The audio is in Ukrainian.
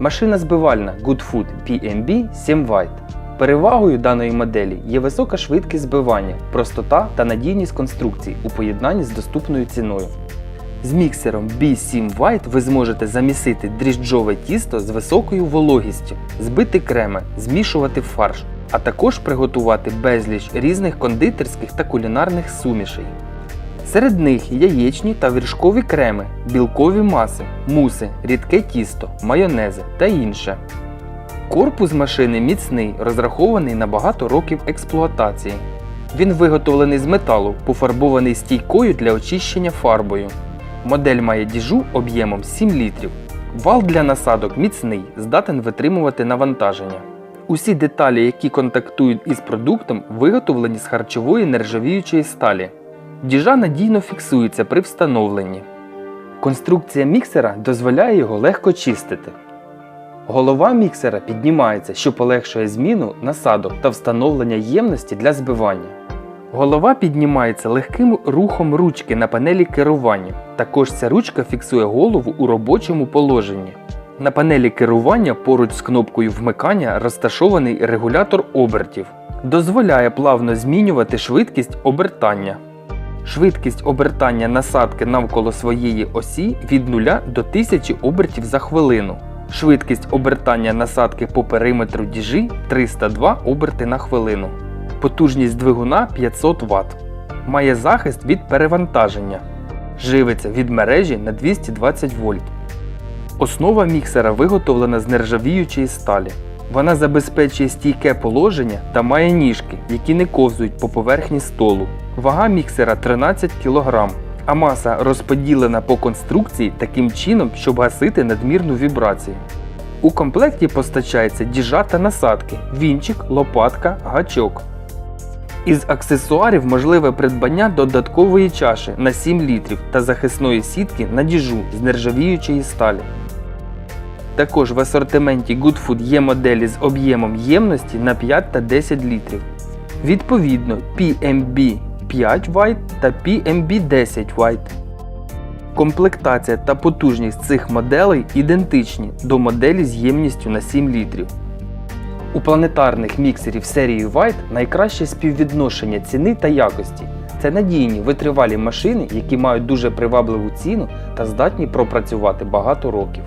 Машина збивальна Goodfood PMB 7 White. Перевагою даної моделі є висока швидкість збивання, простота та надійність конструкцій у поєднанні з доступною ціною. З міксером B7 White ви зможете замісити дріжджове тісто з високою вологістю, збити креми, змішувати фарш, а також приготувати безліч різних кондитерських та кулінарних сумішей. Серед них яєчні та віршкові креми, білкові маси, муси, рідке тісто, майонези та інше. Корпус машини міцний, розрахований на багато років експлуатації. Він виготовлений з металу, пофарбований стійкою для очищення фарбою. Модель має діжу об'ємом 7 літрів. Вал для насадок міцний, здатен витримувати навантаження. Усі деталі, які контактують із продуктом, виготовлені з харчової нержавіючої сталі. Діжа надійно фіксується при встановленні. Конструкція міксера дозволяє його легко чистити. Голова міксера піднімається, що полегшує зміну насадок та встановлення ємності для збивання. Голова піднімається легким рухом ручки на панелі керування. Також ця ручка фіксує голову у робочому положенні. На панелі керування поруч з кнопкою вмикання розташований регулятор обертів. Дозволяє плавно змінювати швидкість обертання. Швидкість обертання насадки навколо своєї осі від 0 до 1000 обертів за хвилину. Швидкість обертання насадки по периметру діжі 302 оберти на хвилину. Потужність двигуна 500 Вт. Має захист від перевантаження. Живиться від мережі на 220 вольт. Основа міксера виготовлена з нержавіючої сталі. Вона забезпечує стійке положення та має ніжки, які не ковзують по поверхні столу. Вага міксера 13 кг, а маса розподілена по конструкції таким чином, щоб гасити надмірну вібрацію. У комплекті постачається діжа та насадки, вінчик, лопатка, гачок. Із аксесуарів можливе придбання додаткової чаші на 7 літрів та захисної сітки на діжу з нержавіючої сталі. Також в асортименті Goodfood є моделі з об'ємом ємності на 5 та 10 літрів. Відповідно PMB 5 White та PMB 10 White. Комплектація та потужність цих моделей ідентичні до моделі з ємністю на 7 літрів. У планетарних міксерів серії White найкраще співвідношення ціни та якості. Це надійні витривалі машини, які мають дуже привабливу ціну та здатні пропрацювати багато років.